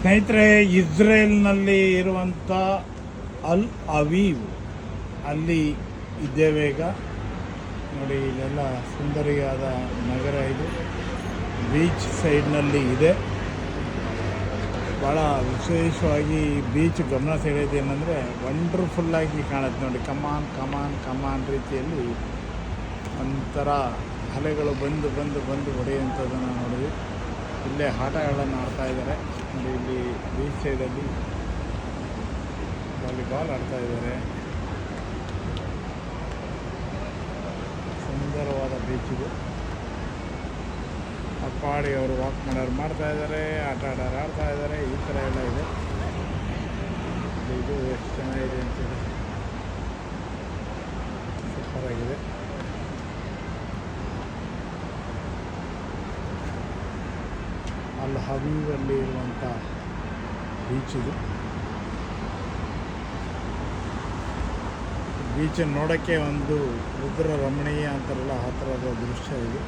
ಸ್ನೇಹಿತರೆ, ಇಸ್ರೇಲ್ನಲ್ಲಿ ಇರುವಂಥ ಅಲ್ ಅವೀವ್. ಅಲ್ಲಿ ಇದ್ದೇವೆ ಈಗ ನೋಡಿ, ಇಲ್ಲೆಲ್ಲ ಸುಂದರಿಯಾದ ನಗರ ಇದು. ಬೀಚ್ ಸೈಡ್ನಲ್ಲಿ ಇದೆ. ಭಾಳ ವಿಶೇಷವಾಗಿ ಬೀಚ್ ಗಮನ ಸೆಳೆಯೋದು ಏನಂದರೆ ವಂಡರ್ಫುಲ್ಲಾಗಿ ಕಾಣುತ್ತೆ ನೋಡಿ. ಕಮಾನ್ ಕಮಾನ್ ಕಮಾನ್ ರೀತಿಯಲ್ಲಿ ಒಂಥರ ಅಲೆಗಳು ಬಂದು ಬಂದು ಬಂದು ಹೊಡೆಯುವಂಥದ್ದನ್ನು ನೋಡಿದ್ವಿ. ಇಲ್ಲೇ ಆಟಗಳನ್ನು ಆಡ್ತಾ ಇದ್ದಾರೆ. ನೋಡಿ ಇಲ್ಲಿ ಬೀಚ್ ಸೈಡಲ್ಲಿ ವಾಲಿಬಾಲ್ ಆಡ್ತಾ ಇದ್ದಾರೆ. ಸುಂದರವಾದ ಬೀಚ್ ಇದು. ಅಪ್ಪಾಡಿ ಅವರು ವಾಕ್ ಮಾಡೋರು ಮಾಡ್ತಾ ಇದ್ದಾರೆ, ಆಟ ಆಡೋರು ಆಡ್ತಾ ಇದ್ದಾರೆ, ಈ ಥರ ಎಲ್ಲ ಇದೆ. ಇದು ಎಷ್ಟು ಚೆನ್ನಾಗಿದೆ ಅಂತೇಳಿ ಅಲ್ಲಿ ಹಬೀಬಲ್ಲಿ ಇರುವಂಥ ಬೀಚ್ ಇದು ಬೀಚ್ ನೋಡೋಕ್ಕೆ ಒಂದು ರುದ್ರ ರಮಣೀಯ ಅಂತಾರಲ್ಲ ಆ ಥರದ ದೃಶ್ಯ ಇದು.